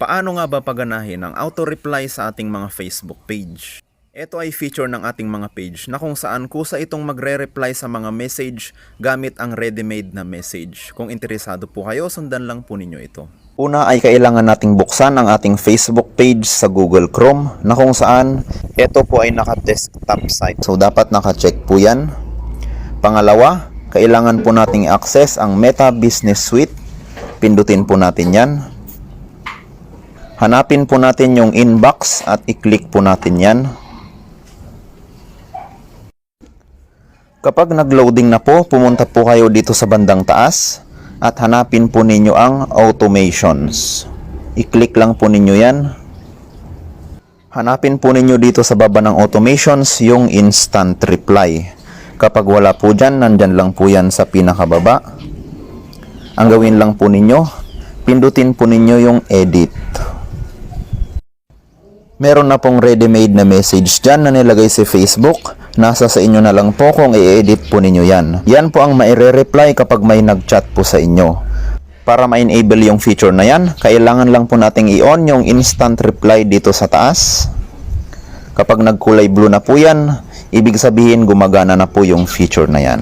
Paano nga ba paganahin ang auto-reply sa ating mga Facebook page? Ito ay feature ng ating mga page na kung saan kusa itong magre-reply sa mga message gamit ang ready-made na message. Kung interesado po kayo, sundan lang po ninyo ito. Una ay kailangan nating buksan ang ating Facebook page sa Google Chrome na kung saan ito po ay naka-desktop site. So dapat naka-check po yan. Pangalawa, kailangan po nating access ang Meta Business Suite. Pindutin po natin yan. Hanapin po natin yung inbox at i-click po natin yan. Kapag nag-loading na po, pumunta po kayo dito sa bandang taas at hanapin po ninyo ang automations. I-click lang po ninyo yan. Hanapin po ninyo dito sa baba ng automations yung instant reply. Kapag wala po dyan, nandyan lang po yan sa pinakababa. Ang gawin lang po ninyo, pindutin po ninyo yung edit. Meron na pong ready-made na message dyan na nilagay si Facebook. Nasa sa inyo na lang po kung i-edit po ninyo yan. Yan po ang maire-reply kapag may nag-chat po sa inyo. Para ma-enable yung feature na yan, kailangan lang po nating i-on yung instant reply dito sa taas. Kapag nagkulay blue na po yan, ibig sabihin gumagana na po yung feature na yan.